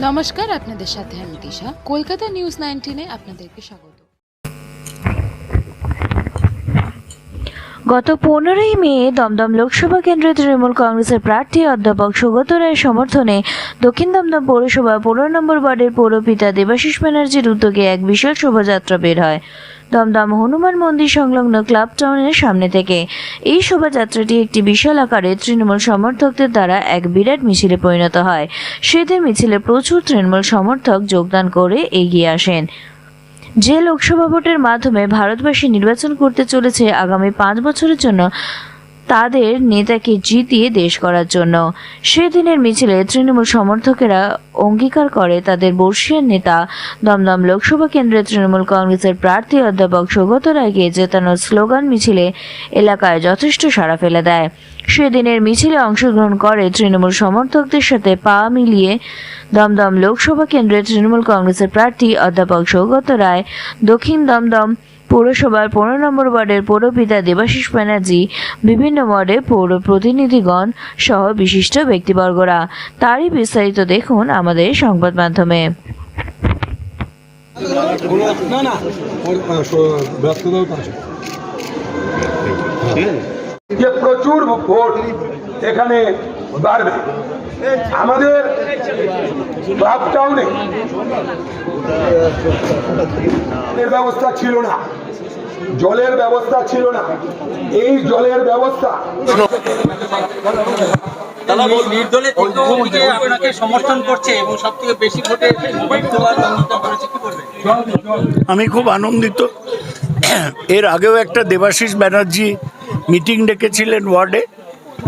নমস্কার আপনাদের সাথে আমি দিশা। কলকাতা নিউজ নাইনটিনে আপনাদেরকে স্বাগত। গত পনেরোই মে দমদম লোকসভা কেন্দ্রে তৃণমূল কংগ্রেসের প্রার্থী অধ্যাপক সুগত রায়ের সমর্থনে দক্ষিণ দমদম পৌরসভা পনেরো নম্বর ওয়ার্ডের পৌরপিতা দেবাশিস ব্যানার্জির উদ্যোগে এক বিশাল শোভাযাত্রা বের হয়। দমদম হনুমান মন্দির সংলগ্ন ক্লাব টাউনের সামনে থেকে। এই শোভাযাত্রাটি একটি বিশাল আকারে তৃণমূল সমর্থকদের দ্বারা এক বিরাট মিছিলে পরিণত হয়। সেদিন মিছিলে প্রচুর তৃণমূল সমর্থক যোগদান করে এগিয়ে আসেন। যে লোকসভা ভোটের মাধ্যমে ভারতবাসী নির্বাচন করতে চলেছে আগামী পাঁচ বছরের জন্য, তাদের নেতাকে জিতিয়ে দেশ করার জন্য। সেদিনের মিছিলে তৃণমূল সমর্থকেরা অঙ্গীকার করে তাদের বর্ষিয়ার নেতা দমদম লোকসভা কেন্দ্রে তৃণমূল কংগ্রেসের প্রার্থী অধ্যাপক সৌগত রায়কে জেতানোর স্লোগান মিছিলে এলাকায় যথেষ্ট সাড়া ফেলে দেয়। সেদিনের মিছিলে অংশগ্রহণ করে তৃণমূল সমর্থকদের সাথে পা মিলিয়ে দমদম লোকসভা কেন্দ্রের তৃণমূল কংগ্রেসের প্রার্থী অধ্যাপক সৌগত রায় দক্ষিণ দমদম পৌরসভার পনেরো নম্বর ওয়ার্ডের পৌরপিতা দেবাশিস ব্যানার্জি বিভিন্ন ওয়ার্ডে পৌর প্রতিনিধিগণ সহ বিশিষ্ট ব্যক্তিবর্গরা। তারই বিস্তারিত দেখুন আমাদের সংবাদ মাধ্যমে। না না ব্যস্ততাও প্রচুর ভোট এখানে বাড়বে। আমাদের ক্লাব টাউনে জলের ব্যবস্থা ছিল না। জলের ব্যবস্থা ছিল না। এই জলের ব্যবস্থা নির্দলে আপনাকে সমর্থন করছে এবং সব থেকে বেশি ভোটে আমি খুব আনন্দিত। এর আগেও একটা দেবাশিস ব্যানার্জি মিটিং ডেকেছিলেন ওয়ার্ডে,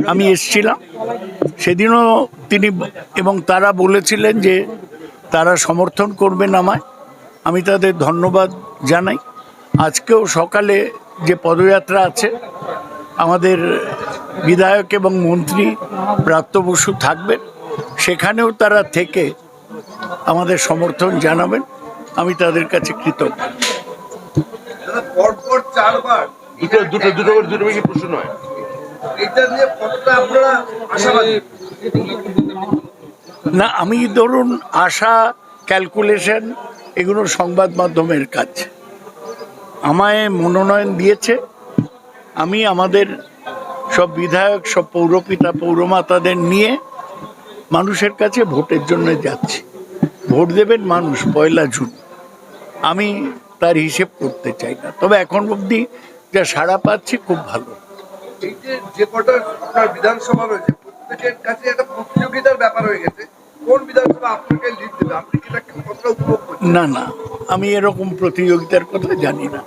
আমি এসছিলাম। সেদিনও তিনি এবং তারা বলেছিলেন যে তারা সমর্থন করবেন আমায়। আমি তাদের ধন্যবাদ জানাই। আজকেও সকালে যে পদযাত্রা আছে, আমাদের বিধায়ক এবং মন্ত্রী ব্রাত্য বসু থাকবেন। সেখানেও তারা থেকে আমাদের সমর্থন জানাবেন। আমি তাদের কাছে কৃতজ্ঞ। দুটো দুটো দুটো করে দুটো বেশি প্রশ্ন নয় এটা নিয়ে কতটা আপনারা আশাবাদী? না আমি ধরুন আশা ক্যালকুলেশন এগুলো সংবাদ মাধ্যমের কাজ। আমায় মনোনয়ন দিয়েছে। আমি আমাদের সব বিধায়ক সব পৌরপিতা পৌরমাতাদের নিয়ে মানুষের কাছে ভোটের জন্য যাচ্ছি। ভোট দেবেন মানুষ পয়লা জুন। আমি তার হিসেব করতে চাই না। তবে এখন অবধি যা সাড়া পাচ্ছি খুব ভালো। এই যে যে কটা আপনার বিধানসভা রয়েছে প্রত্যেকের কাছে একটা প্রতিযোগিতার ব্যাপার হয়ে গেছে। কোন বিধানসভা আপনাকে লিড দেবে? আপনি কি এটা কতটা উপভোগ করছেন? না না আমি এরকম প্রতিযোগিতার কথা জানি না।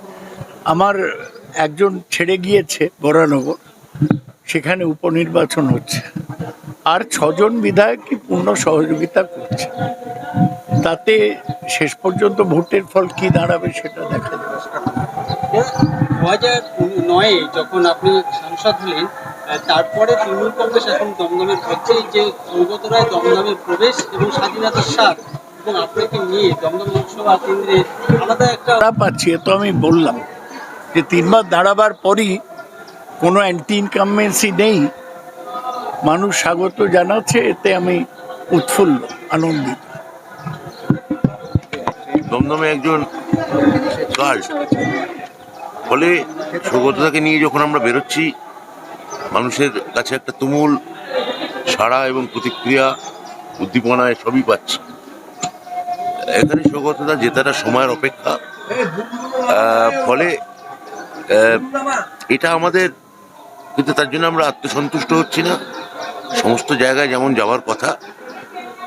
আমার একজন ছেড়ে গিয়েছে বরানগর সেখানে উপনির্বাচন হচ্ছে। আর ছজন বিধায়কই পূর্ণ সহযোগিতা করছে। তাতে শেষ পর্যন্ত ভোটের ফল কি দাঁড়াবে সেটা দেখা যাবে। দু হাজার নয়ে যখন আপনি সাংসদ হলেন তারপরে তৃণমূল কংগ্রেস এখন দমদমের হচ্ছে যে সৌগত রায় দমদমের প্রবেশ এবং স্বাধীনতার স্বাদ এবং আপনাকে নিয়ে দমদম লোকসভা কেন্দ্রে আলাদা একটা পাচ্ছি এ তো আমি বললাম যে তিনবার দাঁড়াবার পরই কোনো অ্যান্টি ইনকামেন্সি নেই। মানুষ স্বাগত জানাচ্ছে এতে আমি উৎফুল্ল আনন্দিত। দমদমে একজন গার্ড ফলে সৌগতদাকে নিয়ে যখন আমরা বেরোচ্ছি, মানুষের কাছে একটা তুমুল সাড়া এবং প্রতিক্রিয়া, উদ্দীপনায় সবই পাচ্ছি। এখানে সৌগতদা জেতাটা সময়ের অপেক্ষা। ফলে এটা আমাদের, কিন্তু তার জন্য আমরা আত্মসন্তুষ্ট হচ্ছি না। সমস্ত জায়গায় যেমন যাওয়ার কথা,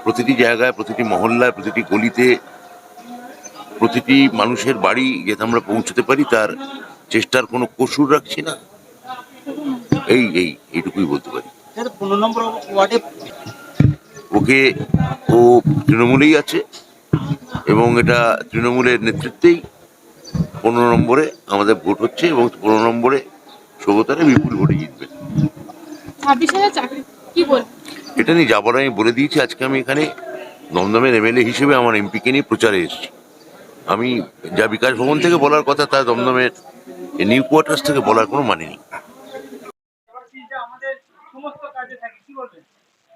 প্রতিটি জায়গায়, প্রতিটি মহল্লায়, প্রতিটি গলিতে, প্রতিটি মানুষের বাড়ি যাতে আমরা পৌঁছতে পারি, তার চেষ্টার কোনো কসুর রাখছি না। এই এই এইটুকুই বলতে পারি। ওকে ও তৃণমূলেই আছে এবং এটা তৃণমূলের নেতৃত্বেই পনেরো নম্বরে আমাদের ভোট হচ্ছে এবং পনেরো নম্বরে সৌগতারে বিপুল ভোটে জিতবে। ছাব্বিশ হাজার চাকরি কি বল? এটা নিয়ে যাবার আমি বলে দিয়েছি আজকে আমি এখানে দমদমের এমএলএ হিসেবে আমার এমপিকে নিয়ে প্রচারে এসেছি। আমি যা বিকাশ ভবন থেকে বলার কথা তা দমদমের নিউ কোয়ার্টার্স থেকে বলার কোনো মানে নেই।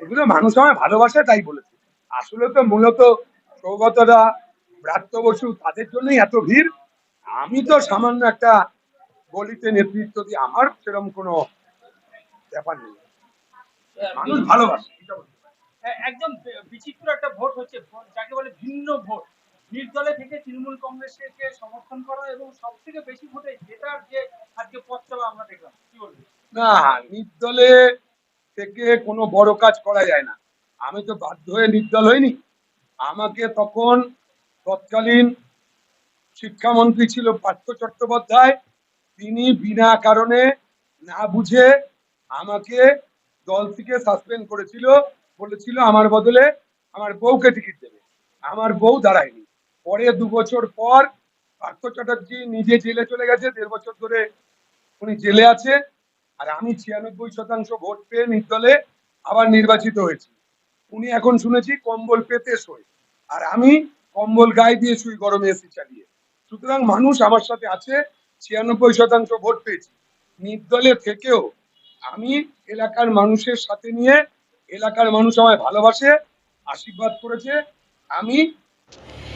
এগুলো মানুষ আমায় ভালোবাসে তাই বলেছে। আসলে তো মূলত সৌগতরা ব্রাত্য বসু তাদের জন্যই এত ভিড়। আমি তো সামান্য একটা গলিতে নেতৃত্ব দিই আমার সেরকম কোনো ব্যাপার নেই। মানুষ ভালোবাসে একদম বিচিত্র একটা ভোট হচ্ছে ভোট যাকে বলে ভিন্ন ভোট। নির্দলে থেকে তৃণমূল কংগ্রেসকে সমর্থন করা এবং সব থেকে বেশি ভোটে জেতার যে আজকে পথ চলা আমরা দেখলাম, কি বলবেন না, নির্দলে থেকে কোনো বড় কাজ করা যায় না। আমি তো বাধ্য হয়ে নির্দল হইনি। আমাকে তখন তৎকালীন শিক্ষামন্ত্রী ছিল পার্থ চট্টোপাধ্যায়। তিনি বিনা কারণে না বুঝে আমাকে দল থেকে সাসপেন্ড করেছিল, বলেছিল আমার বদলে আমার বউকে টিকিট দেবে। আমার বউ দাঁড়ায়নি। পরে দু বছর পর পার্থ চ্যাটার্জি নিজে জেলে চলে গেছে, দেড় বছর ধরে উনি জেলে আছে। আর আমি ছিয়ানব্বই শতাংশ ভোট পেয়ে নির্দলে আবার নির্বাচিত হয়েছি। উনি এখন শুনেছি কম্বল পেতে শোয়। আর আমি কম্বল গায়ে দিয়ে শুই গরমে এসি চালিয়ে। সুতরাং মানুষ আমার সাথে আছে, ছিয়ানব্বই শতাংশ ভোট পেয়েছি। নির্দলে থেকেও আমি এলাকার মানুষের সাথে নিয়ে, এলাকার মানুষ আমায় ভালোবাসে, আশীর্বাদ করেছে। আমি